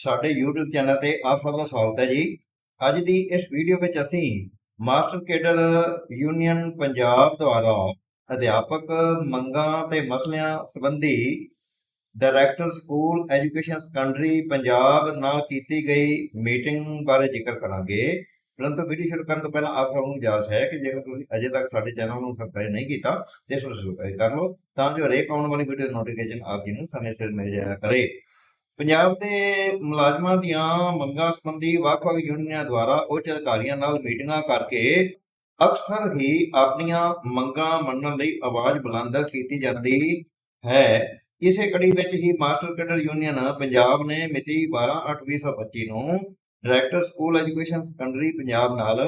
ਸਾਡੇ YouTube channel ਤੇ ਆਪ ਸਭ ਦਾ ਸਵਾਗਤ ਹੈ ਜੀ। ਅੱਜ ਦੀ ਇਸ ਵੀਡੀਓ ਵਿੱਚ ਅਸੀਂ ਮਾਸਟਰ ਕੇਡਰ ਯੂਨੀਅਨ ਪੰਜਾਬ ਦੁਆਰਾ ਅਧਿਆਪਕ ਮੰਗਾਂ ਤੇ ਮਸਲਿਆਂ ਸੰਬੰਧੀ director school education secondary Punjab ਨਾਲ ਕੀਤੀ ਗਈ ਮੀਟਿੰਗ ਬਾਰੇ ਜ਼ਿਕਰ ਕਰਾਂਗੇ। ਪਰੰਤੂ ਵੀਡੀਓ ਸ਼ੁਰੂ ਕਰਨ ਤੋਂ ਪਹਿਲਾਂ ਆਪ ਸਭ ਨੂੰ ਗੁਜ਼ਾਰਿਸ਼ ਹੈ ਕਿ ਜੇਕਰ ਤੁਸੀਂ ਅਜੇ ਤੱਕ ਸਾਡੇ ਚੈਨਲ ਨੂੰ ਸਬਸਕ੍ਰਾਈਬ ਨਹੀਂ ਕੀਤਾ, ਤੇ ਇਸ ਨੂੰ ਸਬਸਕ੍ਰਾਈਬ ਕਰ ਲਓ, ਤਾਂ ਜੋ ਹਰੇਕ ਆਉਣ ਵਾਲੀ ਵੀਡੀਓ ਨੋਟੀਫਿਕੇਸ਼ਨ ਆਪ ਜੀ ਨੂੰ ਸਮੇਂ ਸਿਰ ਮਿਲ ਜਾਇਆ ਕਰੇ। ਪੰਜਾਬ ਦੇ ਮੁਲਾਜ਼ਮਾਂ ਦੀਆਂ ਮੰਗਾਂ ਸੰਬੰਧੀ ਵੱਖ-ਵੱਖ ਯੂਨੀਅਨਾਂ ਦੁਆਰਾ ਉੱਚ ਅਧਿਕਾਰੀਆਂ ਨਾਲ ਮੀਟਿੰਗਾਂ ਕਰਕੇ ਅਕਸਰ ਹੀ ਆਪਣੀਆਂ ਮੰਗਾਂ ਮੰਨਣ ਲਈ ਆਵਾਜ਼ ਬੁਲੰਦ ਕੀਤੀ ਜਾਂਦੀ ਹੈ। ਇਸੇ ਕੜੀ ਵਿੱਚ ਹੀ ਮਾਸਟਰ ਕੇਡਰ ਯੂਨੀਅਨ ਪੰਜਾਬ ਨੇ ਮਿਤੀ 12/8/2025 ਨੂੰ director school education secondary Punjab ਨਾਲ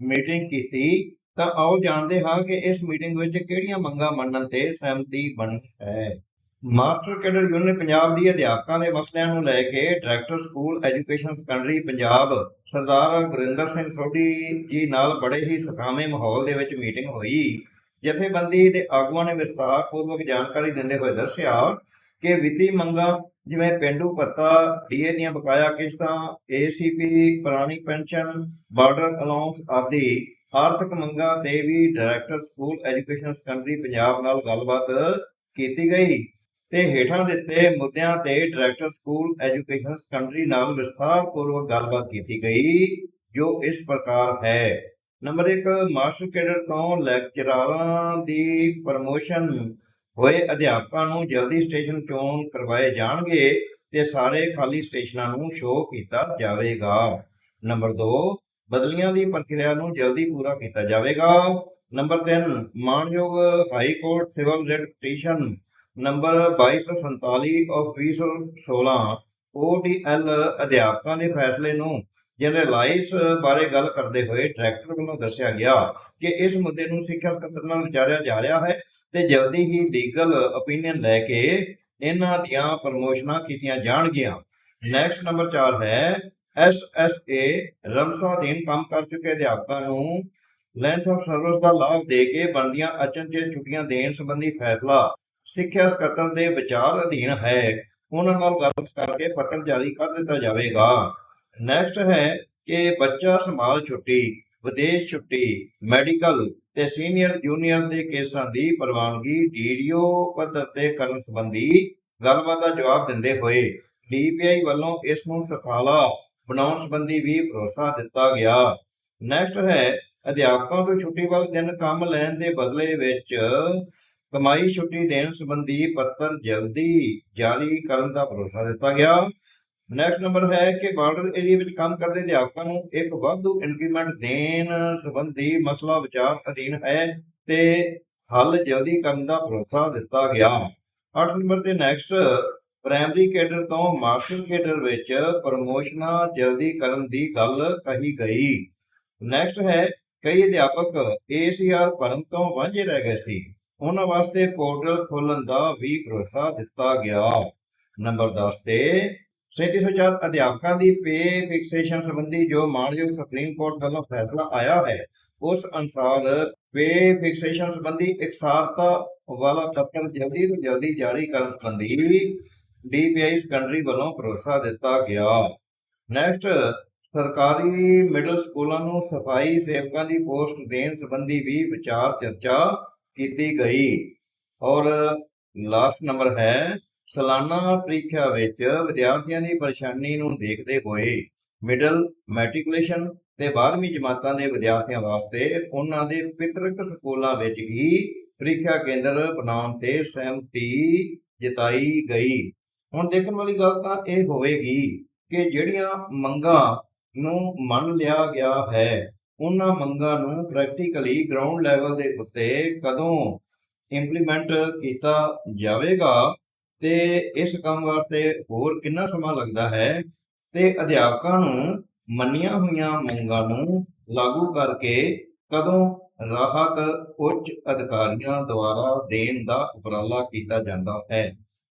ਮੀਟਿੰਗ ਕੀਤੀ। ਤਾਂ ਆਓ ਜਾਣਦੇ ਹਾਂ ਕਿ ਇਸ ਮੀਟਿੰਗ ਵਿੱਚ ਕਿਹੜੀਆਂ ਮੰਗਾਂ ਮੰਨਣ ਤੇ ਸਹਿਮਤੀ ਬਣੀ ਹੈ। ਮਾਸਟਰ ਕੇਡਰ ਯੂਨੀਅਨ ਪੰਜਾਬ ਦੀ ਅਧਿਆਪਕਾਂ ਦੇ ਮਸਲਿਆਂ ਨੂੰ ਲੈ ਕੇ director school education secondary Punjab Sardar Gurinder Singh Sodhi ji ਨਾਲ ਬੜੇ ਹੀ ਸਖਾਵੇਂ ਮਾਹੌਲ ਦੇ ਵਿੱਚ ਮੀਟਿੰਗ ਹੋਈ। ਜਥੇਬੰਦੀ ਦੇ ਆਗੂਆਂ ਨੇ ਵਿਸਤਾਰਪੂਰਵਕ ਜਾਣਕਾਰੀ ਦਿੰਦੇ ਹੋਏ ਦੱਸਿਆ ਕਿ ਵਿੱਤੀ ਮੰਗਾਂ ਜਿਵੇਂ ਪਿੰਡੂ ਭੱਤਾ, ਡੀਏ ਦੀਆਂ ਬਕਾਇਆ ਕਿਸ਼ਤਾਂ, ਏਸੀਪੀ, ਪੁਰਾਣੀ ਪੈਨਸ਼ਨ, ਬਾਰਡਰ ਅਲਾਉਂਸ ਆਦਿ ਆਰਥਿਕ ਮੰਗਾਂ ਤੇ ਵੀ director school education secondary Punjab ਨਾਲ ਗੱਲਬਾਤ ਕੀਤੀ ਗਈ। ਤੇ ਹੇਠਾਂ ਦਿੱਤੇ ਮੁੱਦਿਆਂ ਤੇ ਡਾਇਰੈਕਟਰ ਸਕੂਲ ਐਜੂਕੇਸ਼ਨ ਸੈਕੰਡਰੀ ਨਾਲ ਵਿਸਥਾਰਪੂਰਵਕ ਗੱਲਬਾਤ ਕੀਤੀ ਗਈ, ਜੋ ਇਸ ਪ੍ਰਕਾਰ ਹੈ। ਨੰਬਰ 1 ਮਾਸਟਰ ਕੇਡਰ ਤੋਂ ਲੈਕਚਰਾਰਾਂ ਦੀ ਪ੍ਰਮੋਸ਼ਨ ਹੋਏ ਅਧਿਆਪਕਾਂ ਨੂੰ ਜਲਦੀ ਸਟੇਸ਼ਨ ਚੋਣ ਕਰਵਾਏ ਜਾਣਗੇ ਤੇ ਸਾਰੇ ਖਾਲੀ ਸਟੇਸ਼ਨਾਂ ਨੂੰ ਸ਼ੋਅ ਕੀਤਾ ਜਾਵੇਗਾ। ਨੰਬਰ 2 ਬਦਲੀਆਂ ਦੀ ਪ੍ਰਕਿਰਿਆ ਨੂੰ ਜਲਦੀ ਪੂਰਾ ਕੀਤਾ ਜਾਵੇਗਾ। ਨੰਬਰ 3 ਮਾਨਯੋਗ high court civil writ petition number 2247 of 2016 ODL ਅਧਿਆਪਕਾਂ ਦੇ ਫੈਸਲੇ ਨੂੰ ਜਨਰਲਾਈਜ਼ ਬਾਰੇ ਗੱਲ ਕਰਦੇ ਹੋਏ ਡਾਇਰੈਕਟਰ ਵੱਲੋਂ ਦੱਸਿਆ ਗਿਆ ਕਿ ਇਸ ਮੁੱਦੇ ਨੂੰ ਸਿੱਖਿਆ ਸਕੱਤਰ ਨਾਲ ਵਿਚਾਰਿਆ ਜਾ ਰਿਹਾ ਹੈ ਤੇ ਜਲਦੀ ਹੀ ਲੀਗਲ ਓਪੀਨੀਅਨ ਲੈ ਕੇ ਇਹਨਾਂ ਦੀਆਂ ਪ੍ਰਮੋਸ਼ਨਾਂ ਕੀਤੀਆਂ ਜਾਣਗੀਆਂ। ਨੈਕਸਟ ਨੰਬਰ 4 ਹੈ ਐਸਐਸਏ ਰਮਸਾ ਅਧੀਨ ਕੰਮ ਕਰ ਚੁੱਕੇ ਅਧਿਆਪਕਾਂ ਨੂੰ ਲੈਂਥ ਆਫ ਸਰਵਿਸ ਦਾ ਲਾਭ ਦੇ ਕੇ ਬਣਦੀਆਂ ਅਚਨਚੇਤ ਛੁੱਟੀਆਂ ਦੇਣ ਸੰਬੰਧੀ ਫੈਸਲਾ। ਸਿੱਖਿਆ ਸਕੱਤਰ ਦੇ ਵਿਚਾਰ ਅਧੀਨ ਹੈ। ਉਹਨਾਂ ਨਾਲ ਗੱਲ ਕਰਕੇ ਪੱਤਰ ਜਾਰੀ ਕਰ ਦਿੱਤਾ ਜਾਵੇਗਾ। ਨੈਕਸਟ ਹੈ ਕਿ ਬੱਚਾ ਸੰਭਾਲ ਛੁੱਟੀ, ਵਿਦੇਸ਼ ਛੁੱਟੀ, ਮੈਡੀਕਲ ਤੇ ਸੀਨੀਅਰ ਜੂਨੀਅਰ ਦੇ ਕੇਸਾਂ ਦੀ ਪ੍ਰਵਾਨਗੀ ਡੀਡੀਓ ਪੱਧਰ ਤੇ ਕਰਨ ਸੰਬੰਧੀ ਗੱਲਬਾਤ ਦਾ ਜਵਾਬ ਦਿੰਦੇ ਹੋਏ ਡੀਪੀਆਈ ਵੱਲੋਂ ਇਸ ਨੂੰ ਸਖਾਲਾ ਬਣਾਉਣ ਸੰਬੰਧੀ ਵੀ ਭਰੋਸਾ ਦਿੱਤਾ ਗਿਆ। ਨੈਕਸਟ ਹੈ, ਅਧਿਆਪਕਾਂ ਤੋਂ ਛੁੱਟੀ ਵਾਲੇ ਦਿਨ ਕੰਮ ਲੈਣ ਦੇ ਬਦਲੇ ਵਿੱਚ ਕਮਾਈ ਛੁੱਟੀ ਦੇਣ ਸੰਬੰਧੀ ਪੱਤਰ ਜਲਦੀ ਜਾਰੀ ਕਰਨ ਦਾ ਭਰੋਸਾ ਦਿੱਤਾ ਗਿਆ। ਨੈਕਸਟ ਨੰਬਰ ਹੈ ਕਿ ਬਾਰਡਰ ਏਰੀਆ ਵਿੱਚ ਕੰਮ ਕਰਦੇ ਅਧਿਆਪਕਾਂ ਨੂੰ ਇੱਕ ਵਾਧੂ ਇੰਕਰੀਮੈਂਟ ਦੇਣ ਸੰਬੰਧੀ ਮਸਲਾ ਵਿਚਾਰ ਅਧੀਨ ਹੈ ਤੇ ਹੱਲ ਜਲਦੀ ਕਰਨ ਦਾ ਭਰੋਸਾ ਦਿੱਤਾ ਗਿਆ। 8 ਨੰਬਰ ਤੇ ਨੈਕਸਟ ਪ੍ਰਾਇਮਰੀ ਕੇਡਰ ਤੋਂ ਮਾਸਟਰ ਕੇਡਰ ਵਿੱਚ ਪ੍ਰਮੋਸ਼ਨਾਂ ਜਲਦੀ ਕਰਨ ਦੀ ਗੱਲ ਕਹੀ ਗਈ। ਨੈਕਸਟ ਹੈ, ਕਈ ਅਧਿਆਪਕ ਏਸੀਆਰ ਭਰਨ ਤੋਂ ਵਾਂਝੇ ਰਹਿ ਗਏ ਸੀ। ਉਹਨਾਂ ਵਾਸਤੇ ਪੋਰਟਲ ਖੋਲਣ ਦਾ ਵੀ ਭਰੋਸਾ ਦਿੱਤਾ ਗਿਆ। ਨੰਬਰ 10 ਤੇ 3704 ਅਧਿਆਪਕਾਂ ਦੀ ਪੇ ਫਿਕਸੇਸ਼ਨ ਸੰਬੰਧੀ ਜੋ ਮਾਨਯੋਗ ਸੁਪਰੀਮ ਕੋਰਟ ਵੱਲੋਂ ਫੈਸਲਾ ਆਇਆ ਹੈ, ਉਸ ਅਨੁਸਾਰ ਪੇ ਫਿਕਸੇਸ਼ਨ ਸੰਬੰਧੀ ਇਕਸਾਰਤਾ ਵਾਲਾ ਪੱਤਰ ਜਲਦੀ ਤੋਂ ਜਲਦੀ ਜਾਰੀ ਕਰਨ ਸੰਬੰਧੀ ਡੀਪੀਆਈ ਸੈਕੰਡਰੀ ਵੱਲੋਂ ਭਰੋਸਾ ਦਿੱਤਾ ਗਿਆ। ਨੈਕਸਟ, ਸਰਕਾਰੀ ਮਿਡਲ ਸਕੂਲਾਂ ਨੂੰ ਸਫ਼ਾਈ ਸੇਵਕਾਂ ਦੀ ਪੋਸਟ ਦੇਣ ਸੰਬੰਧੀ ਵੀ ਵਿਚਾਰ ਚਰਚਾ ਕੀਤੀ ਗਈ। ਔਰ ਲਾਸਟ ਨੰਬਰ ਹੈ, ਸਾਲਾਨਾ ਪ੍ਰੀਖਿਆ ਵਿੱਚ ਵਿਦਿਆਰਥੀਆਂ ਦੀ ਪਰੇਸ਼ਾਨੀ ਨੂੰ ਦੇਖਦੇ ਹੋਏ ਮਿਡਲ ਮੈਟ੍ਰਿਕੂਲੇਸ਼ਨ ਤੇ 12ਵੀਂ ਜਮਾਤਾਂ ਦੇ ਵਿਦਿਆਰਥੀਆਂ ਵਾਸਤੇ ਉਹਨਾਂ ਦੇ ਪਿਤਰਕ ਸਕੂਲਾਂ ਵਿੱਚ ਹੀ ਪ੍ਰੀਖਿਆ ਕੇਂਦਰ ਬਣਾਉਣ ਤੇ ਸਹਿਮਤੀ ਜਤਾਈ ਗਈ। ਹੁਣ ਦੇਖਣ ਵਾਲੀ ਗੱਲ ਤਾਂ ਇਹ ਹੋਵੇਗੀ ਕਿ ਜਿਹੜੀਆਂ ਮੰਗਾਂ ਨੂੰ ਮੰਨ ਲਿਆ ਗਿਆ ਹੈ ਉਹਨਾਂ ਮੰਗਾਂ ਨੂੰ ਪ੍ਰੈਕਟੀਕਲੀ ਗਰਾਊਂਡ ਲੈਵਲ ਦੇ ਉੱਤੇ ਕਦੋਂ ਇੰਪਲੀਮੈਂਟ ਕੀਤਾ ਜਾਵੇਗਾ ਤੇ ਇਸ ਕੰਮ ਵਾਸਤੇ ਹੋਰ ਕਿੰਨਾ ਸਮਾਂ ਲੱਗਦਾ ਹੈ ਤੇ ਅਧਿਆਪਕਾਂ ਨੂੰ ਮੰਨੀਆਂ ਹੋਈਆਂ ਮੰਗਾਂ ਨੂੰ ਲਾਗੂ ਕਰਕੇ ਕਦੋਂ ਰਾਹਤ ਉੱਚ ਅਧਿਕਾਰੀਆਂ ਦੁਆਰਾ ਦੇਣ ਦਾ ਉਪਰਾਲਾ ਕੀਤਾ ਜਾਂਦਾ ਹੈ।